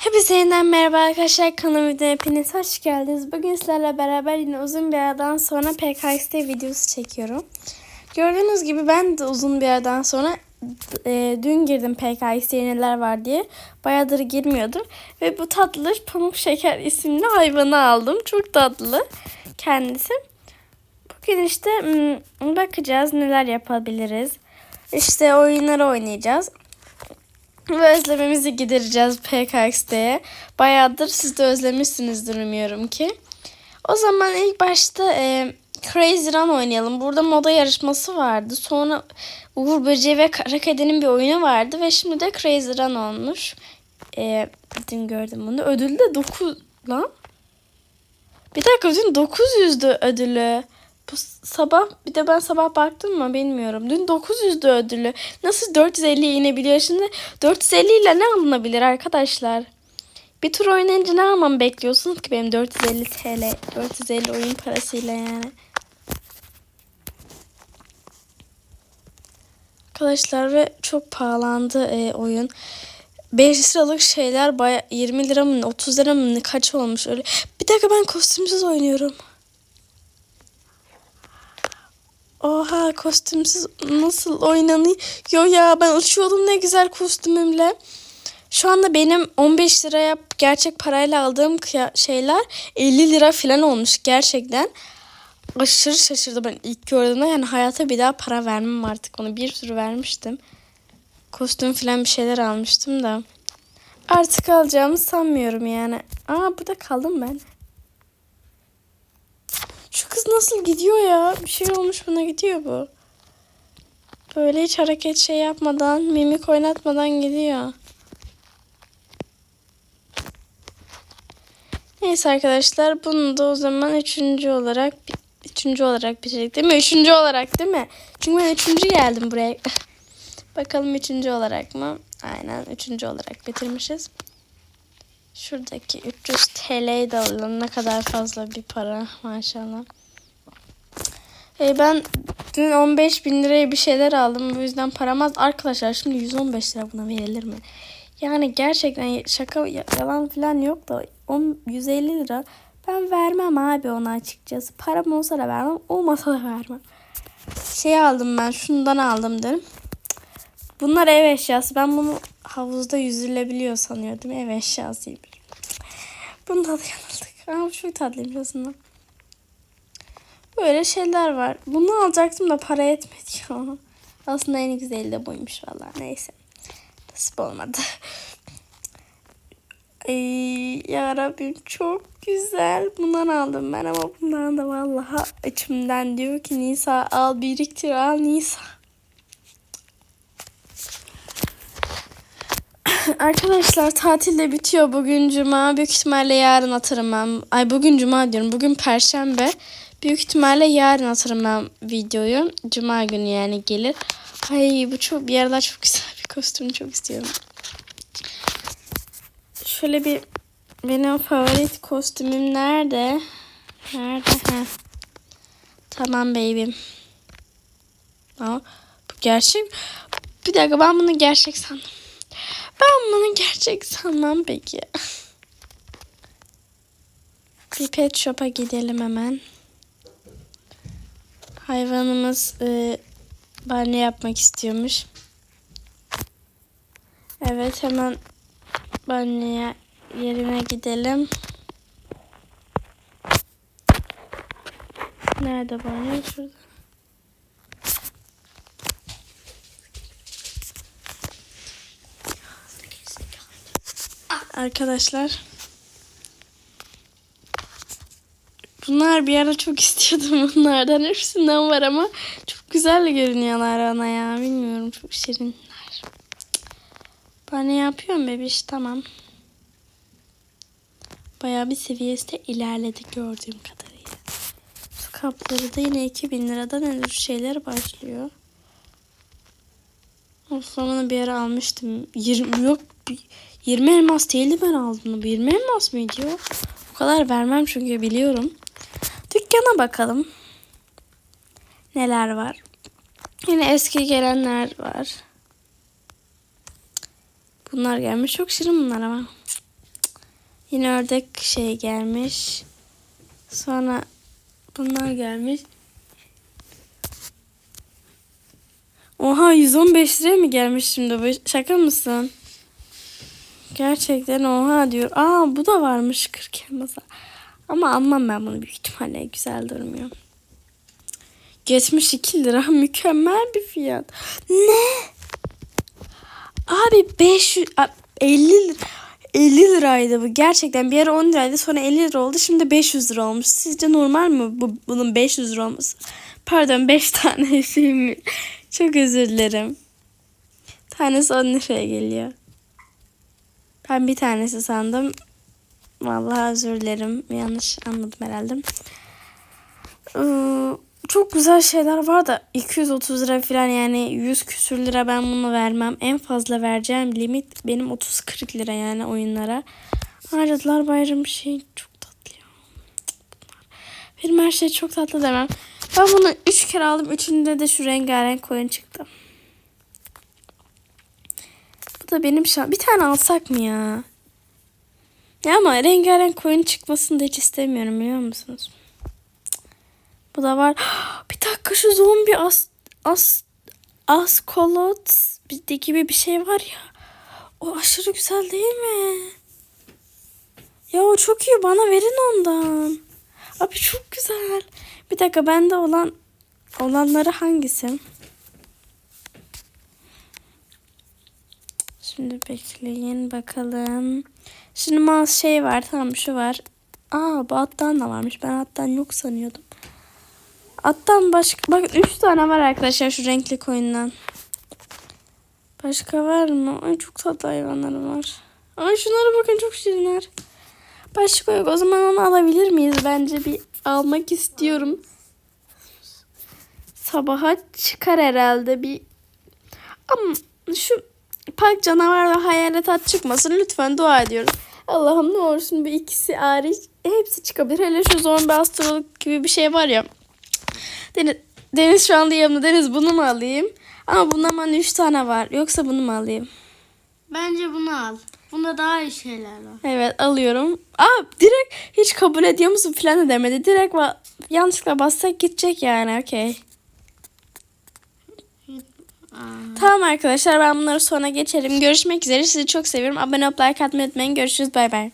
Hepinize yeniden merhaba arkadaşlar kanalıma hepiniz hoş geldiniz. Bugün sizlerle beraber yine uzun bir aradan sonra PKXD videosu çekiyorum. Gördüğünüz gibi ben de uzun bir aradan sonra e, dün girdim PKXD'ye neler var diye. Bayağıdır girmiyordum. Ve bu tatlı Pamuk Şeker isimli hayvanı aldım. Çok tatlı kendisi. Bugün işte hmm, bakacağız neler yapabiliriz. İşte oyunları oynayacağız. Ve özlememizi gidereceğiz PKX'de. Bayağıdır siz de özlemişsinizdir umuyorum ki. O zaman ilk başta e, Crazy Run oynayalım. Burada moda yarışması vardı. Sonra Uğur Böceği ve Kara bir oyunu vardı. Ve şimdi de Crazy Run olmuş. E, dün gördüm bunu. Ödül de 9 lan. Bir dakika dün 900'dü ödülü. Bu sabah bir de ben sabah baktım mı bilmiyorum. Dün 900'dü ödülü. Nasıl 450'ye inebiliyor şimdi? 450 ile ne alınabilir arkadaşlar? Bir tur oynayınca ne almamı bekliyorsunuz ki benim 450 TL, 450 oyun parasıyla yani. Arkadaşlar ve çok pahalandı e, oyun. 5 liralık şeyler baya 20 lira mı 30 lira mı kaç olmuş öyle. Bir dakika ben kostümsüz oynuyorum. Oha kostümsüz nasıl oynanıyor ya ben uçuyordum ne güzel kostümümle. Şu anda benim 15 liraya gerçek parayla aldığım şeyler 50 lira falan olmuş gerçekten. Aşırı şaşırdım ben ilk gördüğümde yani hayata bir daha para vermem artık onu bir sürü vermiştim. Kostüm falan bir şeyler almıştım da. Artık alacağımı sanmıyorum yani. Aa burada kaldım ben. Nasıl gidiyor ya? Bir şey olmuş buna gidiyor bu. Böyle hiç hareket şey yapmadan, mimik oynatmadan gidiyor. Neyse arkadaşlar bunu da o zaman üçüncü olarak üçüncü olarak bitirdik değil mi? Üçüncü olarak değil mi? Çünkü ben üçüncü geldim buraya. Bakalım üçüncü olarak mı? Aynen üçüncü olarak bitirmişiz. Şuradaki 300 TL'yi de alalım. Ne kadar fazla bir para maşallah. E ben dün 15 bin liraya bir şeyler aldım. Bu yüzden param az. Arkadaşlar şimdi 115 lira buna verilir mi? Yani gerçekten şaka yalan falan yok da 10, 150 lira ben vermem abi ona açıkçası. Param olsa da vermem. Olmasa da vermem. Şey aldım ben. Şundan aldım dedim. Bunlar ev eşyası. Ben bunu havuzda yüzülebiliyor sanıyordum. Ev eşyasıymış. Bunda da yanıldık. Ama çok tatlıymış aslında. Böyle şeyler var. Bunu alacaktım da para etmedi ya. Aslında en güzeli de buymuş valla. Neyse. Nasip olmadı. Ay ya Rabbim çok güzel. Bundan aldım ben ama bundan da vallahi içimden diyor ki Nisa al biriktir al Nisa. Arkadaşlar tatil de bitiyor bugün cuma. Büyük ihtimalle yarın atarım ben. Ay bugün cuma diyorum. Bugün perşembe. Büyük ihtimalle yarın atarım ben videoyu. Cuma günü yani gelir. Ay bu çok bir yerler çok güzel bir kostüm çok istiyorum. Şöyle bir benim favorit kostümüm nerede? Nerede? Ha. Tamam baby'm. Aa, bu gerçek. Bir dakika ben bunu gerçek sandım. Ben bunu gerçek sanmam peki. Bir pet shop'a gidelim hemen. Hayvanımız e, banyo yapmak istiyormuş. Evet hemen banyoya yerine gidelim. Nerede banyo? Şurada. Arkadaşlar. Bunlar bir ara çok istiyordum bunlardan. Hepsinden var ama çok güzel görünüyorlar ana ya. Bilmiyorum çok şirinler. Ben ne yapıyorum bebiş? Tamam. Bayağı bir seviyesi de ilerledi gördüğüm kadarıyla. Su kapları da yine 2000 liradan öyle şeyler başlıyor. O zaman bir ara almıştım. 20 yok 20 elmas değildi ben aldım. 20 elmas mıydı ya? O kadar vermem çünkü biliyorum. Dükkana bakalım. Neler var. Yine eski gelenler var. Bunlar gelmiş. Çok şirin bunlar ama. Yine ördek şey gelmiş. Sonra bunlar gelmiş. Oha 115 liraya mı gelmiş şimdi bu? Şaka mısın? Gerçekten oha diyor. Aa bu da varmış 40 elmasa. Ama almam ben bunu büyük ihtimalle güzel durmuyor. 72 lira mükemmel bir fiyat. Ne? Abi 500 a- 50 lira 50 liraydı bu. Gerçekten bir ara 10 liraydı sonra 50 lira oldu. Şimdi 500 lira olmuş. Sizce normal mi bu, bunun 500 lira olması? Pardon 5 tane mi? Çok özür dilerim. Tanesi 10 liraya geliyor. Ben bir tanesi sandım. Vallahi özür dilerim. Yanlış anladım herhalde. Ee, çok güzel şeyler var da 230 lira falan yani 100 küsür lira ben bunu vermem. En fazla vereceğim limit benim 30-40 lira yani oyunlara. Harcadılar bayram şey çok tatlı ya. Benim her şey çok tatlı demem. Ben bunu 3 kere aldım. Üçünde de şu rengarenk oyun çıktı. Bu da benim şan. Bir tane alsak mı ya? Ya ama rengarenk koyun çıkmasını da hiç istemiyorum biliyor musunuz? Bu da var. Bir dakika şu zombi as as askolot gibi bir şey var ya. O aşırı güzel değil mi? Ya o çok iyi bana verin ondan. Abi çok güzel. Bir dakika bende olan olanları hangisi? Şimdi bekleyin bakalım. Şimdi mouse şey var tamam şu var. Aa bu attan da varmış. Ben attan yok sanıyordum. Attan başka bak 3 tane var arkadaşlar şu renkli koyundan. Başka var mı? Ay çok tatlı hayvanlarım var. Ay şunlara bakın çok şirinler. Başka yok. O zaman onu alabilir miyiz? Bence bir almak istiyorum. Sabaha çıkar herhalde bir. Ama şu park canavar ve hayalet at çıkmasın. Lütfen dua ediyorum. Allah'ım ne olursun bu ikisi hariç hepsi çıkabilir. Hele şu zombi astrolog gibi bir şey var ya. Deniz, Deniz şu anda yanımda. Deniz bunu mu alayım? Ama bundan bana 3 tane var. Yoksa bunu mu alayım? Bence bunu al. Bunda daha iyi şeyler var. Evet alıyorum. Aa direkt hiç kabul ediyor musun falan da demedi. Direkt va- yanlışlıkla bassak gidecek yani okey. Tamam arkadaşlar ben bunları sonra geçelim. Görüşmek üzere. Sizi çok seviyorum. Abone olup like atmayı unutmayın. Görüşürüz. Bay bay.